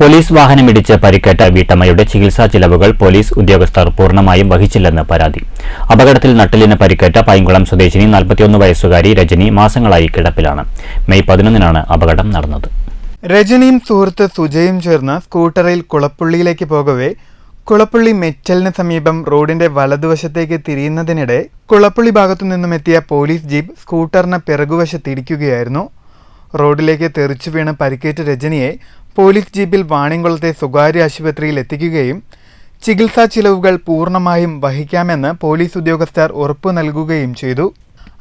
Police വാഹനമിടിച്ച് പരിക്കേറ്റ വീട്ടമ്മയുടെ ചികിത്സാ ചിലവുകൾ പോലീസ് ഉദ്യോഗസ്ഥർ പൂർണമായും വഹിച്ചില്ലെന്ന് പരാതി. അപകടത്തിൽ നട്ടലിന് പരിക്കേറ്റ പൈങ്കുളം സ്വദേശിനി നാൽപ്പത്തിയൊന്ന് വയസ്സുകാരി രജനി മാസങ്ങളായി കിടപ്പിലാണ്. മെയ് പതിനൊന്നിനാണ് അപകടം നടന്നത്. രജനിയും സുഹൃത്ത് സുജയും ചേർന്ന് സ്കൂട്ടറിൽ കുളപ്പുള്ളിയിലേക്ക് പോകവേ കുളപ്പുള്ളി മെറ്റലിന് സമീപം റോഡിന്റെ വലതുവശത്തേക്ക് തിരിയുന്നതിനിടെ കുളപ്പുള്ളി ഭാഗത്തു നിന്നും എത്തിയ പോലീസ് ജീപ്പ് സ്കൂട്ടറിന് പിറകുവശത്ത് ഇടിക്കുകയായിരുന്നു. റോഡിലേക്ക് തെറിച്ചു വീണ് പരിക്കേറ്റ രജനിയെ പോലീസ് ജീപ്പിൽ വാണിംകുളത്തെ സ്വകാര്യ ആശുപത്രിയിൽ എത്തിക്കുകയും ചികിത്സാ ചിലവുകൾ പൂർണമായും വഹിക്കാമെന്ന് പോലീസ് ഉദ്യോഗസ്ഥർ ഉറപ്പു നൽകുകയും ചെയ്തു.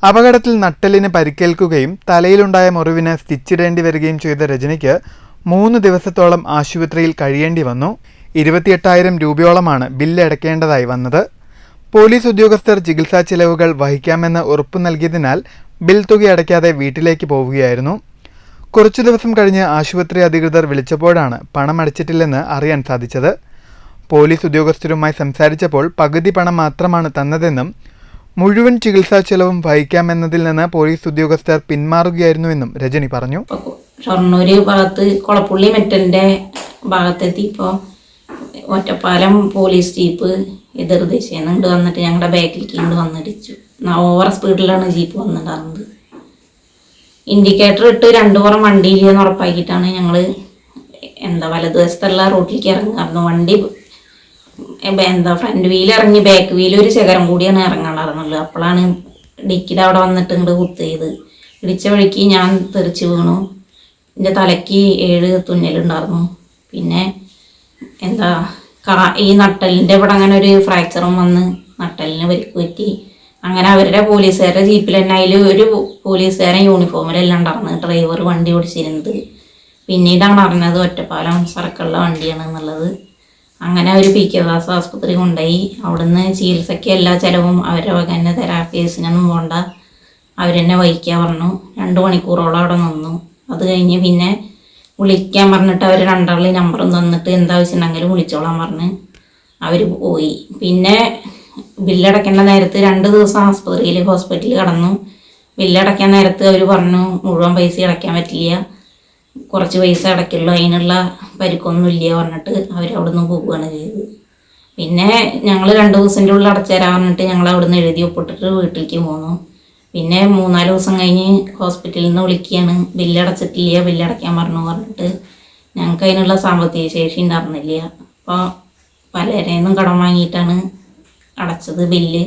അപകടത്തിൽ നട്ടലിന് പരിക്കേൽക്കുകയും തലയിലുണ്ടായ മുറിവിന് സ്റ്റിച്ചിടേണ്ടി വരികയും ചെയ്ത രജനിക്ക് മൂന്ന് ദിവസത്തോളം ആശുപത്രിയിൽ കഴിയേണ്ടി വന്നു. ഇരുപത്തിയെട്ടായിരം രൂപയോളമാണ് ബില്ല് അടയ്ക്കേണ്ടതായി വന്നത്. പോലീസ് ഉദ്യോഗസ്ഥർ ചികിത്സാ ചിലവുകൾ വഹിക്കാമെന്ന് ഉറപ്പു നൽകിയതിനാൽ ബിൽ തുക അടയ്ക്കാതെ വീട്ടിലേക്ക് പോവുകയായിരുന്നു. കുറച്ചു ദിവസം കഴിഞ്ഞ് ആശുപത്രി അധികൃതർ വിളിച്ചപ്പോഴാണ് പണം അടച്ചിട്ടില്ലെന്ന് അറിയാൻ സാധിച്ചത്. പോലീസ് ഉദ്യോഗസ്ഥരുമായി സംസാരിച്ചപ്പോൾ പകുതി പണം മാത്രമാണ് തന്നതെന്നും മുഴുവൻ ചികിത്സാ ചെലവും വഹിക്കാമെന്നതിൽ നിന്ന് പോലീസ് ഉദ്യോഗസ്ഥർ പിന്മാറുകയായിരുന്നുവെന്നും രജനി പറഞ്ഞു. ഷൊർണൂര് ഭാഗത്ത് കൊളപ്പുള്ളി മെറ്റലിന്റെ ഭാഗത്തെത്തിയപ്പോൾ ഒറ്റപ്പാലം പോലീസ് ജീപ്പ് എതിർ ദിശയിൽ നിന്ന് വന്നിട്ട് ഞങ്ങളുടെ ബാക്കിലേക്ക് ഇങ്ങോട്ട് വന്നിടിച്ചു. ഓവർ സ്പീഡിലാണ് ജീപ്പ് വന്നിട്ടുണ്ടായിരുന്നത് ഇൻഡിക്കേറ്റർ ഇട്ട് രണ്ടു പുറം വണ്ടിയില്ലെന്ന് ഉറപ്പാക്കിയിട്ടാണ് ഞങ്ങൾ എന്താ വലതുവശത്തുള്ള റോട്ടിലേക്ക് ഇറങ്ങാറുണ്ട് വണ്ടി എന്താ ഫ്രണ്ട് വീൽ ഇറങ്ങി ബാക്ക് വീൽ ഒരു ശകരം കൂടിയാണ് ഇറങ്ങാറുള്ളത് അപ്പോഴാണ് ഡിക്കിയുടെ അവിടെ വന്നിട്ട് ഇങ്ങോട്ട് കുത്ത് ചെയ്ത്. ഇടിച്ച വഴിക്ക് ഞാൻ തെറിച്ച് വീണു. എന്റെ തലയ്ക്ക് ഏഴ് തുന്നലുണ്ടായിരുന്നു. പിന്നെ എന്താ കാ ഈ നട്ടലിന്റെ ഇവിടെ അങ്ങനെ ഒരു ഫ്രാക്ചറും വന്ന് നട്ടലിന് പരിക്ക് പറ്റി അങ്ങനെ അവരുടെ പോലീസുകാരുടെ ജീപ്പിൽ തന്നെ അതിൽ ഒരു പോലീസുകാരൻ യൂണിഫോമിലെല്ലാം ഉണ്ടായിരുന്നു. ഡ്രൈവർ വണ്ടി ഓടിച്ചിരുന്നത്. പിന്നീടാണ് അറിഞ്ഞത് ഒറ്റപ്പാലം സർക്കിളിലെ വണ്ടിയാണ് എന്നുള്ളത്. അങ്ങനെ അവർ പി കെ ദാസ് ആസ്പത്രി കൊണ്ടുപോയി. അവിടുന്ന് ചികിത്സയ്ക്ക് എല്ലാ ചിലവും അവരുടെ വക തന്നെ തെറാപ്പീസിനൊന്നും പോണ്ട. അവരെന്നെ വഹിക്കാൻ പറഞ്ഞു. രണ്ട് മണിക്കൂറോളം അവിടെ നിന്നു. അത് കഴിഞ്ഞ് പിന്നെ വിളിക്കാൻ പറഞ്ഞിട്ട് അവർ രണ്ടാളി നമ്പറും തന്നിട്ട് എന്താവശ്യമുണ്ടെങ്കിലും വിളിച്ചോളാൻ പറഞ്ഞ് അവർ പോയി. പിന്നെ ബില്ലടയ്ക്കേണ്ട നേരത്ത് രണ്ട് ദിവസം ആസ്പത്രിയിൽ ഹോസ്പിറ്റലിൽ കടന്നു. ബില്ലടയ്ക്കാൻ നേരത്ത് അവർ പറഞ്ഞു മുഴുവൻ പൈസ അടയ്ക്കാൻ പറ്റില്ല. കുറച്ച് പൈസ അടയ്ക്കുള്ളൂ. അതിനുള്ള പരിക്കൊന്നും ഇല്ല പറഞ്ഞിട്ട് നിന്ന് പോവുകയാണ് ചെയ്തത്. പിന്നെ ഞങ്ങൾ രണ്ട് ദിവസത്തിന്റെ ഉള്ളിൽ അടച്ചുതരാൻ പറഞ്ഞിട്ട് ഞങ്ങൾ അവിടെ നിന്ന് എഴുതി ഒപ്പിട്ടിട്ട് വീട്ടിലേക്ക് പോന്നു. പിന്നെ മൂന്നാൽ ദിവസം കഴിഞ്ഞ് ഹോസ്പിറ്റലിൽ നിന്ന് വിളിക്കുകയാണ്. ബില്ലടച്ചിട്ടില്ല ബില്ലടയ്ക്കാൻ പറഞ്ഞു പറഞ്ഞിട്ട് ഞങ്ങൾക്ക് അതിനുള്ള സാമ്പത്തിക ശേഷി ഉണ്ടായിരുന്നില്ല. അപ്പോൾ പലരെയും കടം വാങ്ങിയിട്ടാണ് അടച്ചത് ബില്ല്.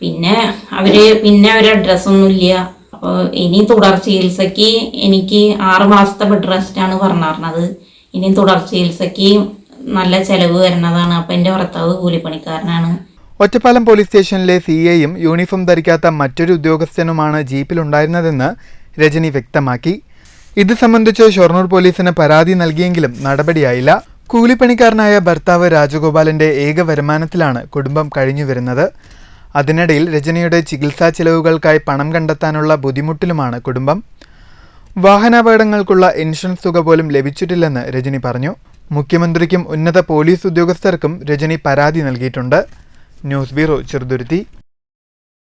പിന്നെ അവർ പിന്നെ അവർ അഡ്രസ്സൊന്നും ഇല്ല. അപ്പോൾ ഇനി തുടർ ചികിത്സയ്ക്ക് എനിക്ക് ആറ് മാസത്തെ ബെഡ് റെസ്റ്റാണ് പറഞ്ഞിരുന്നത് ഇനി തുടർ ചികിത്സയ്ക്ക് നല്ല ചിലവ് വരുന്നതാണ്. അപ്പം എന്റെ ഭർത്താവ് കൂലിപ്പണിക്കാരനാണ്. ഒറ്റപ്പാലം പോലീസ് സ്റ്റേഷനിലെ സി എയും യൂണിഫോം ധരിക്കാത്ത മറ്റൊരു ഉദ്യോഗസ്ഥനുമാണ് ജീപ്പിലുണ്ടായിരുന്നതെന്ന് രജനി വ്യക്തമാക്കി. ഇത് സംബന്ധിച്ച് ഷൊർണൂർ പോലീസിന് പരാതി നൽകിയെങ്കിലും നടപടിയായില്ല. കൂലിപ്പണിക്കാരനായ ഭർത്താവ് രാജഗോപാലന്റെ ഏക വരുമാനത്തിലാണ് കുടുംബം കഴിഞ്ഞു വരുന്നത്. അതിനിടയിൽ രജനിയുടെ ചികിത്സാ ചിലവുകൾക്കായി പണം കണ്ടെത്താനുള്ള ബുദ്ധിമുട്ടിലുമാണ് കുടുംബം. വാഹനാപകടങ്ങൾക്കുള്ള ഇൻഷുറൻസ് തുക പോലും ലഭിച്ചിട്ടില്ലെന്ന് രജനി പറഞ്ഞു. മുഖ്യമന്ത്രിക്കും ഉന്നത പോലീസ് ഉദ്യോഗസ്ഥർക്കും രജനി പരാതി നൽകിയിട്ടുണ്ട്. News bureau Cheruthuruthy.